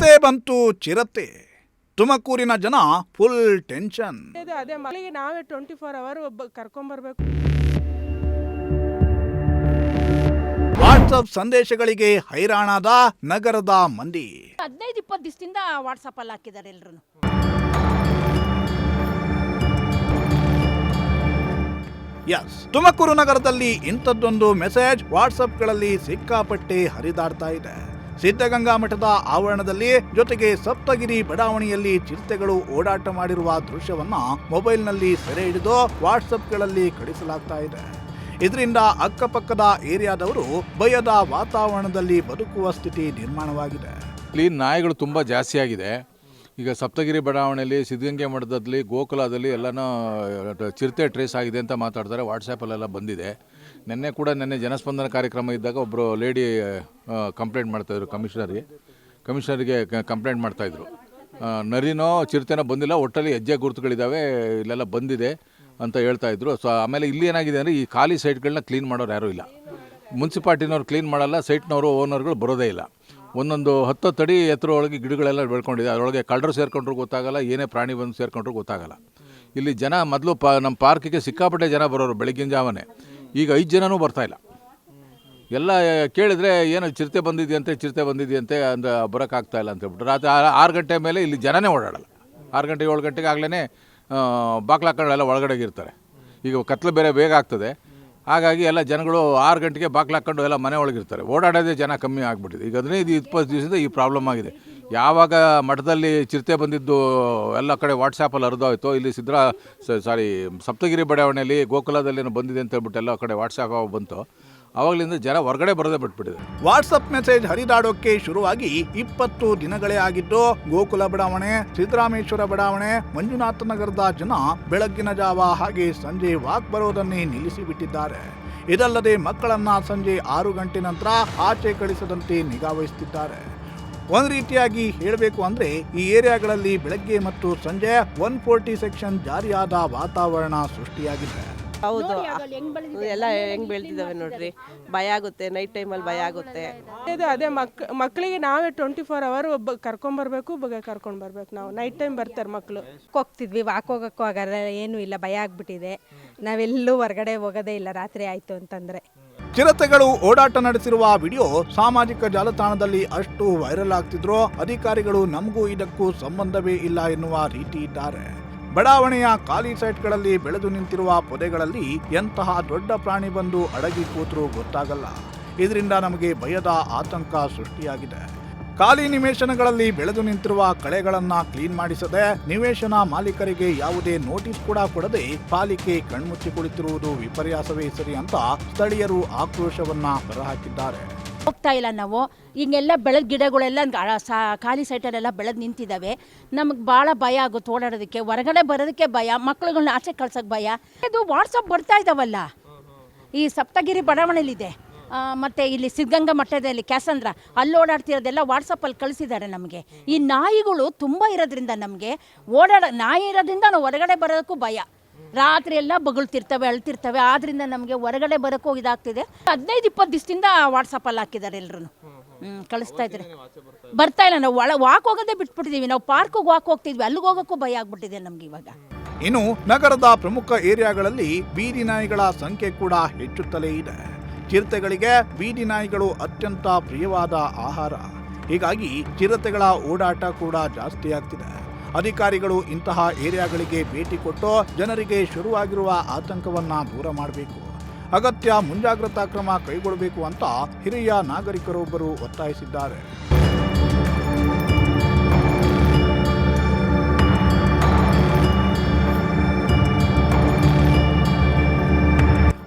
ಚಿರತೆ ಬಂತು ಚಿರತೆ. ತುಮಕೂರಿನ ಜನ ಫುಲ್ ಟೆನ್ಷನ್ ಇದೆ ಅದೇ ಮಕ್ಕಳಿಗೆ ನಾವೇ ಟ್ವೆಂಟಿ ಫೋರ್ ಅವರ್ ಒಬ್ಬ ಕರ್ಕೊಂಬರ್ಬೇಕು. ವಾಟ್ಸಪ್ ಸಂದೇಶಗಳಿಗೆ ಹೈರಾಣಾದ ನಗರದ ಮಂದಿ. ಹದಿನೈದು ಇಪ್ಪತ್ತು ದಿವಸದಿಂದ ವಾಟ್ಸಪ್ಪಲ್ಲಿ ಹಾಕಿದ್ದಾರೆ ಎಲ್ಲರೂ ಎಸ್ ತುಮಕೂರು ನಗರದಲ್ಲಿ ಇಂಥದ್ದೊಂದು ಮೆಸೇಜ್ ವಾಟ್ಸಪ್ಗಳಲ್ಲಿ ಸಿಕ್ಕಾಪಟ್ಟೆ ಹರಿದಾಡ್ತಾ ಇದೆ. ಸಿದ್ಧಗಂಗಾ ಮಠದ ಆವರಣದಲ್ಲಿ ಜೊತೆಗೆ ಸಪ್ತಗಿರಿ ಬಡಾವಣೆಯಲ್ಲಿ ಚಿರತೆಗಳು ಓಡಾಟ ಮಾಡಿರುವ ದೃಶ್ಯವನ್ನ ಮೊಬೈಲ್ನಲ್ಲಿ ಸೆರೆ ಹಿಡಿದು ವಾಟ್ಸಪ್ಗಳಲ್ಲಿ ಕಳಿಸಲಾಗ್ತಾ ಇದೆ. ಇದರಿಂದ ಅಕ್ಕಪಕ್ಕದ ಏರಿಯಾದವರು ಭಯದ ವಾತಾವರಣದಲ್ಲಿ ಬದುಕುವ ಸ್ಥಿತಿ ನಿರ್ಮಾಣವಾಗಿದೆ. ಇಲ್ಲಿ ನಾಯಿಗಳು ತುಂಬ ಜಾಸ್ತಿ ಆಗಿದೆ. ಈಗ ಸಪ್ತಗಿರಿ ಬಡಾವಣೆಯಲ್ಲಿ, ಸಿದ್ಧಗಂಗೆ ಮಠದಲ್ಲಿ, ಗೋಕುಲದಲ್ಲಿ ಎಲ್ಲನೂ ಚಿರತೆ ಟ್ರೇಸ್ ಆಗಿದೆ ಅಂತ ಮಾತಾಡ್ತಾರೆ. ವಾಟ್ಸಪ್ಪಲ್ಲೆಲ್ಲ ಬಂದಿದೆ. ನಿನ್ನೆ ಕೂಡ ನಿನ್ನೆ ಜನಸ್ಪಂದನ ಕಾರ್ಯಕ್ರಮ ಇದ್ದಾಗ ಒಬ್ಬರು ಲೇಡಿ ಕಂಪ್ಲೇಂಟ್ ಮಾಡ್ತಾಯಿದ್ರು ಕಮಿಷನರ್ಗೆ. ಕಮಿಷನರ್ಗೆ ಕಂಪ್ಲೇಂಟ್ ಮಾಡ್ತಾಯಿದ್ರು ನರಿನೋ ಚಿರತೆನೋ ಬಂದಿಲ್ಲ, ಒಟ್ಟಲ್ಲಿ ಹೆಜ್ಜೆ ಗುರುತುಗಳಿದ್ದಾವೆ, ಇಲ್ಲೆಲ್ಲ ಬಂದಿದೆ ಅಂತ ಹೇಳ್ತಾ ಇದ್ರು. ಸೊ ಆಮೇಲೆ ಇಲ್ಲಿ ಏನಾಗಿದೆ ಅಂದರೆ ಈ ಖಾಲಿ ಸೈಟ್ಗಳನ್ನ ಕ್ಲೀನ್ ಮಾಡೋರು ಯಾರೂ ಇಲ್ಲ. ಮುನ್ಸಿಪಾಲ್ಟಿನವ್ರು ಕ್ಲೀನ್ ಮಾಡಲ್ಲ, ಸೈಟ್ನವರು, ಓನರ್ಗಳು ಬರೋದೇ ಇಲ್ಲ. ಒಂದೊಂದು ಹತ್ತು ತಡಿ ಎತ್ತರ ಒಳಗೆ ಗಿಡಗಳೆಲ್ಲ ಬೆಳ್ಕೊಂಡಿದೆ. ಅದರೊಳಗೆ ಕಳ್ಳರು ಸೇರ್ಕೊಂಡ್ರು ಗೊತ್ತಾಗಲ್ಲ, ಏನೇ ಪ್ರಾಣಿ ಬಂದು ಸೇರ್ಕೊಂಡ್ರು ಗೊತ್ತಾಗಲ್ಲ. ಇಲ್ಲಿ ಜನ ಮೊದಲು ಪಾ, ನಮ್ಮ ಪಾರ್ಕಿಗೆ ಸಿಕ್ಕಾಪಟ್ಟೆ ಜನ ಬರೋರು, ಬೆಳಗ್ಗಿನ ಜಾವನೇ. ಈಗ ಐದು ಜನನೂ ಇಲ್ಲ. ಎಲ್ಲ ಕೇಳಿದ್ರೆ ಏನು ಚಿರತೆ ಬಂದಿದೆಯಂತೆ ಚಿರತೆ ಬಂದಿದೆಯಂತೆ ಅಂತ ಬರೋಕ್ಕಾಗ್ತಾ ಇಲ್ಲ ಅಂತ ಹೇಳ್ಬಿಟ್ಟು ರಾತ್ರಿ ಆರು ಗಂಟೆ ಮೇಲೆ ಇಲ್ಲಿ ಜನನೇ ಓಡಾಡಲ್ಲ. ಆರು ಗಂಟೆ, ಏಳು ಗಂಟೆಗೆ ಆಗಲೇ ಒಳಗಡೆಗೆ ಇರ್ತಾರೆ. ಈಗ ಕತ್ಲು ಬೇರೆ ಬೇಗ ಆಗ್ತದೆ. ಹಾಗಾಗಿ ಎಲ್ಲ ಜನಗಳು ಆರು ಗಂಟೆಗೆ ಬಾಕ್ಲಾಕೊಂಡು ಎಲ್ಲ ಮನೆ ಒಳಗಿರ್ತಾರೆ. ಓಡಾಡೋದೇ ಜನ ಕಮ್ಮಿ ಆಗಿಬಿಟ್ಟಿದೆ. ಈಗ ಹದಿನೈದು, ಇಪ್ಪತ್ತು ದಿವಸದಿಂದ ಈ ಪ್ರಾಬ್ಲಮ್ ಆಗಿದೆ. ಯಾವಾಗ ಮಠದಲ್ಲಿ ಚಿರತೆ ಬಂದಿದ್ದು ಎಲ್ಲ ಕಡೆ ವಾಟ್ಸಾಪಲ್ಲಿ ಹರಿದೋಯ್ತು, ಇಲ್ಲಿ ಸಿದ್ರಾ ಸಾರಿ, ಸಪ್ತಗಿರಿ ಬಡಾವಣೆಯಲ್ಲಿ ಗೋಕುಲದಲ್ಲಿ ಬಂದಿದೆ ಅಂತ ಹೇಳ್ಬಿಟ್ಟು ಎಲ್ಲ ಕಡೆ ವಾಟ್ಸಾಪ್ ಬಂತು. ಆವಾಗಲಿಂದ ಜನ ಹೊರಗಡೆ ಬರದೇ ಬಿಟ್ಬಿಟ್ಟಿದೆ. ವಾಟ್ಸಪ್ ಮೆಸೇಜ್ ಹರಿದಾಡೋಕೆ ಶುರುವಾಗಿ ಇಪ್ಪತ್ತು ದಿನಗಳೇ ಆಗಿದ್ದು, ಗೋಕುಲ ಬಡಾವಣೆ ಸಿದ್ದರಾಮೇಶ್ವರ ಬಡಾವಣೆ, ಮಂಜುನಾಥ ನಗರದ ಜನ ಬೆಳಗ್ಗಿನ ಜಾವ ಹಾಗೆ ಸಂಜೆ ವಾಕ್ ಬರೋದನ್ನೇ ನಿಲ್ಲಿಸಿ ಬಿಟ್ಟಿದ್ದಾರೆ ಇದಲ್ಲದೆ ಮಕ್ಕಳನ್ನ ಸಂಜೆ ಆರು ಗಂಟೆ ನಂತರ ಆಚೆ ಕಳಿಸದಂತೆ ನಿಗಾ ವಹಿಸುತ್ತಿದ್ದಾರೆ ಒಂದು ರೀತಿಯಾಗಿ ಹೇಳಬೇಕು ಅಂದ್ರೆ ಈ ಏರಿಯಾಗಳಲ್ಲಿ ಬೆಳಗ್ಗೆ ಮತ್ತು ಸಂಜೆ ಒನ್ ಫೋರ್ಟಿ ಸೆಕ್ಷನ್ ಜಾರಿಯಾದ ವಾತಾವರಣ ಸೃಷ್ಟಿಯಾಗಿದೆ. ಹೌದು. ಎಲ್ಲ ಹೆಂಗ್ ಬೆಳ್ದಿದಾವೆ ನೋಡ್ರಿ. ಭಯ ಆಗುತ್ತೆ ನೈಟ್ ಟೈಮಲ್ಲಿ ಭಯ ಆಗುತ್ತೆ. ಇದೆ ಅದೇ ಮಕ್ ಮಕ್ಕಳಿಗೆ ನಾವೇ ಟ್ವೆಂಟಿ ಫೋರ್ ಅವರ್ ಒಬ್ಬ ಕರ್ಕೊಂಬರ್ಬೇಕು ಒಬ್ಬ ಕರ್ಕೊಂಡು ಬರ್ಬೇಕು ನಾವು. ನೈಟ್ ಟೈಮ್ ಬರ್ತಾರೆ ಮಕ್ಕಳು ಹೋಗ್ತಿದ್ವಿ ವಾಕ್ ಹೋಗಕ್ಕೂ ಆಗಲ್ಲ ಏನೂ ಇಲ್ಲ ಭಯ ಆಗ್ಬಿಟ್ಟಿದೆ. ನಾವೆಲ್ಲೂ ಹೊರಗಡೆ ಹೋಗೋದೇ ಇಲ್ಲ ರಾತ್ರಿ ಆಯಿತು ಅಂತಂದರೆ. ಚಿರತೆಗಳು ಓಡಾಟ ನಡೆಸಿರುವ ವಿಡಿಯೋ ಸಾಮಾಜಿಕ ಜಾಲತಾಣದಲ್ಲಿ ಅಷ್ಟು ವೈರಲ್ ಆಗ್ತಿದ್ರೋ ಅಧಿಕಾರಿಗಳು ನಮಗೂ ಇದಕ್ಕೂ ಸಂಬಂಧವೇ ಇಲ್ಲ ಎನ್ನುವ ರೀತಿ ಇದ್ದಾರೆ. ಬಡಾವಣೆಯ ಖಾಲಿ ಸೈಟ್ಗಳಲ್ಲಿ ಬೆಳೆದು ನಿಂತಿರುವ ಪೊದೆಗಳಲ್ಲಿ ಎಂತಹ ದೊಡ್ಡ ಪ್ರಾಣಿ ಬಂದು ಅಡಗಿ ಕೂತರೂ ಗೊತ್ತಾಗಲ್ಲ. ಇದರಿಂದ ನಮಗೆ ಭಯದ ಆತಂಕ ಸೃಷ್ಟಿಯಾಗಿದೆ. ಖಾಲಿ ನಿವೇಶನಗಳಲ್ಲಿ ಬೆಳೆದು ನಿಂತಿರುವ ಕಳೆಗಳನ್ನ ಕ್ಲೀನ್ ಮಾಡಿಸದೆ ನಿವೇಶನ ಮಾಲೀಕರಿಗೆ ಯಾವುದೇ ನೋಟಿಸ್ ಕೂಡ ಕೊಡದೆ ಪಾಲಿಕೆ ಕಣ್ಮುಚ್ಚಿ ಕುಳಿತಿರುವುದು ವಿಪರ್ಯಾಸವೇ ಸರಿ ಅಂತ ಸ್ಥಳೀಯರು ಆಕ್ರೋಶವನ್ನ ಹೊರಹಾಕಿದ್ದಾರೆ. ಹೋಗ್ತಾ ಇಲ್ಲ ನಾವು. ಹಿಂಗೆಲ್ಲ ಬೆಳೆದ ಗಿಡಗಳೆಲ್ಲ ಖಾಲಿ ಸೈಟಲ್ಲೆಲ್ಲ ಬೆಳೆದು ನಿಂತಿದ್ದಾವೆ ನಮಗೆ ಭಾಳ ಭಯ ಆಗುತ್ತೆ ಓಡಾಡೋದಕ್ಕೆ ಹೊರಗಡೆ ಬರೋದಕ್ಕೆ ಭಯ ಮಕ್ಳುಗಳನ್ನ ಆಚೆ ಕಳ್ಸೋಕ್ಕೆ ಭಯ. ಇದು ವಾಟ್ಸಪ್ ಬರ್ತಾ ಇದ್ದಾವಲ್ಲ ಈ ಸಪ್ತಗಿರಿ ಬಡಾವಣೆಯಲ್ಲಿದೆ ಮತ್ತೆ ಇಲ್ಲಿ ಸಿದ್ಧಗಂಗಾ ಮಠದಲ್ಲಿ ಕ್ಯಾಸಂದ್ರ, ಅಲ್ಲಿ ಓಡಾಡ್ತಿರೋದೆಲ್ಲ ವಾಟ್ಸಪ್ಪಲ್ಲಿ ಕಳಿಸಿದ್ದಾರೆ ನಮಗೆ. ಈ ನಾಯಿಗಳು ತುಂಬ ಇರೋದ್ರಿಂದ ನಮಗೆ ಓಡಾಡ, ನಾಯಿ ಇರೋದ್ರಿಂದ ನಾವು ಹೊರಗಡೆ ಬರೋದಕ್ಕೂ ಭಯ. ರಾತ್ರಿ ಎಲ್ಲ ಬಗಳ್ತಿರ್ತವೆ, ಅಳ್ತಿರ್ತವೆ, ಆದ್ರಿಂದ ನಮಗೆ ಹೊರಗಡೆ ಬರೋಕ್ಕೂ ಇದಾಗ್ತಿದೆ. ಹದಿನೈದು, ಇಪ್ಪತ್ತು ದಿವಸದಿಂದ ವಾಟ್ಸಪ್ಪಲ್ಲಿ ಹಾಕಿದ್ದಾರೆ ಎಲ್ಲರೂ ಹ್ಞೂ ಕಳಿಸ್ತಾ ಇದ್ದಾರೆ. ಬರ್ತಾ ಇಲ್ಲ, ನಾವು ಒಳ ವಾಕ್ ಹೋಗೋದೇ ಬಿಟ್ಬಿಟ್ಟಿದ್ದೀವಿ ನಾವು ಪಾರ್ಕಿಗೆ ವಾಕ್ ಹೋಗ್ತಿದ್ವಿ. ಅಲ್ಲಿಗೆ ಹೋಗೋಕ್ಕೂ ಭಯ ಆಗ್ಬಿಟ್ಟಿದೆ ನಮ್ಗೆ ಇವಾಗ. ಇನ್ನು ನಗರದ ಪ್ರಮುಖ ಏರಿಯಾಗಳಲ್ಲಿ ಬೀದಿ ನಾಯಿಗಳ ಸಂಖ್ಯೆ ಕೂಡ ಹೆಚ್ಚುತ್ತಲೇ ಇದೆ. ಚಿರತೆಗಳಿಗೆ ಬೀದಿ ನಾಯಿಗಳು ಅತ್ಯಂತ ಪ್ರಿಯವಾದ ಆಹಾರ. ಹೀಗಾಗಿ ಚಿರತೆಗಳ ಓಡಾಟ ಕೂಡ ಜಾಸ್ತಿ ಆಗ್ತಿದೆ. ಅಧಿಕಾರಿಗಳು ಇಂತಹ ಏರಿಯಾಗಳಿಗೆ ಭೇಟಿ ಕೊಟ್ಟು ಜನರಿಗೆ ಶುರುವಾಗಿರುವ ಆತಂಕವನ್ನ ದೂರ ಮಾಡಬೇಕು. ಅಗತ್ಯ ಮುಂಜಾಗ್ರತಾ ಕ್ರಮ ಕೈಗೊಳ್ಳಬೇಕು ಅಂತ ಹಿರಿಯ ನಾಗರಿಕರೊಬ್ಬರು ಒತ್ತಾಯಿಸಿದ್ದಾರೆ.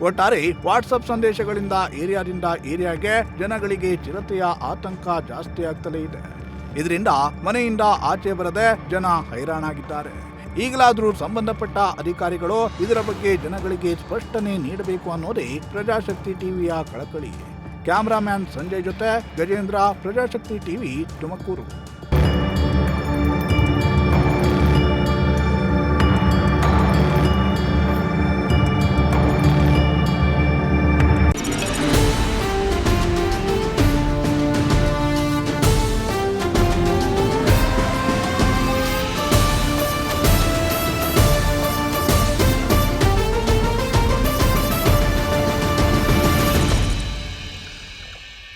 ಒಟ್ಟಾರೆ ವಾಟ್ಸಪ್ ಸಂದೇಶಗಳಿಂದ ಏರಿಯಾದಿಂದ ಏರಿಯಾಗೆ ಜನಗಳಿಗೆ ಚಿರತೆಯ ಆತಂಕ ಜಾಸ್ತಿ ಆಗ್ತಲೇ ಇದೆ. ಇದರಿಂದ ಮನೆಯಿಂದ ಆಚೆ ಬರದೆ ಜನ ಹೈರಾಣಾಗಿದ್ದಾರೆ. ಈಗಲಾದರೂ ಸಂಬಂಧಪಟ್ಟ ಅಧಿಕಾರಿಗಳು ಇದರ ಬಗ್ಗೆ ಜನಗಳಿಗೆ ಸ್ಪಷ್ಟನೆ ನೀಡಬೇಕು ಅನ್ನೋದೇ ಪ್ರಜಾಶಕ್ತಿ ಟಿವಿಯ ಕಳಕಳಿ. ಕ್ಯಾಮರಾಮ್ಯಾನ್ ಸಂಜಯ್ ಜೊತೆ ಗಜೇಂದ್ರ, ಪ್ರಜಾಶಕ್ತಿ ಟಿವಿ ತುಮಕೂರು.